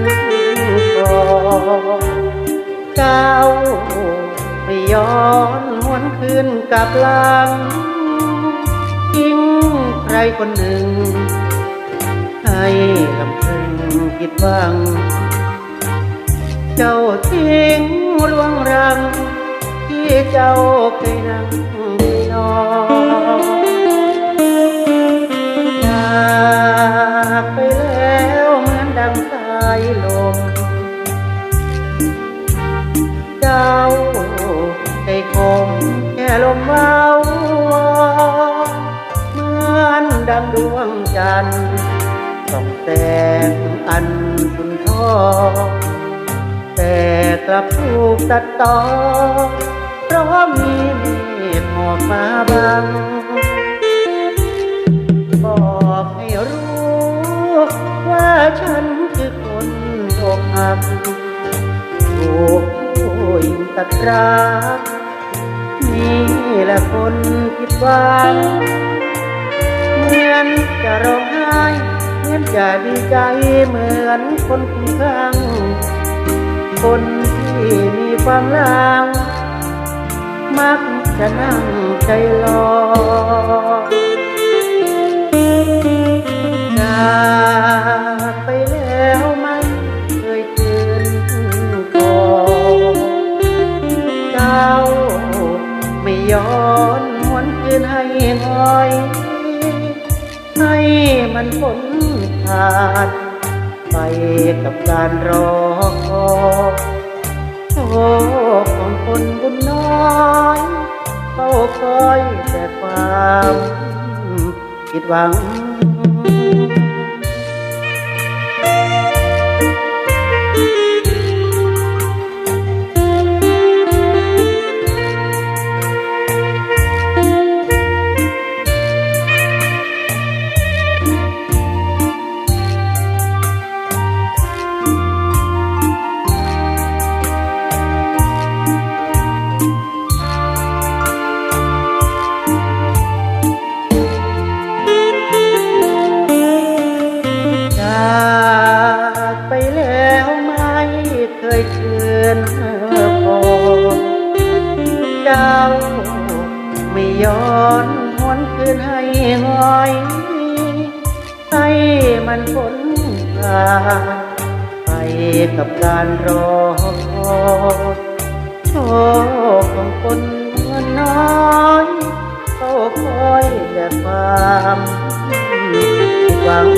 นกองก้าไปย้อนหวนคืนกับหลังทิ้งใครคนหนึ่ง ให้ลำพึงคิดหวัง เจ้าทิ้งลวงรัง ที่เจ้าเคยนั่งนอนาใจคมแค่ลมเบาเหมือนดังดวงจันทร์ส่องแสงอันสุนทรแต่กลับถูกตัดต่อ เพราะมีเมฆหมอกมาบัง บอกให้รู้ว่าฉัน ผู้หญิงตัดรักนี่แหละคนผิดหวังเหมือนจะร้องไห้เหมือนจะดีใจเหมือนคนคุ้มครั่งคนที่มีความลังมักจะนั่งใจรอ มันผลขาด ไปกับการรอคอยโชคของคนบุญน้อยเฝ้าคอยแต่ความผิดหวัง ย้อนหวนคืนให้หอยให้มันพ้นทางไปกับการรอโชคของคนเงินน้อยเขาคอยแต่ความหวัง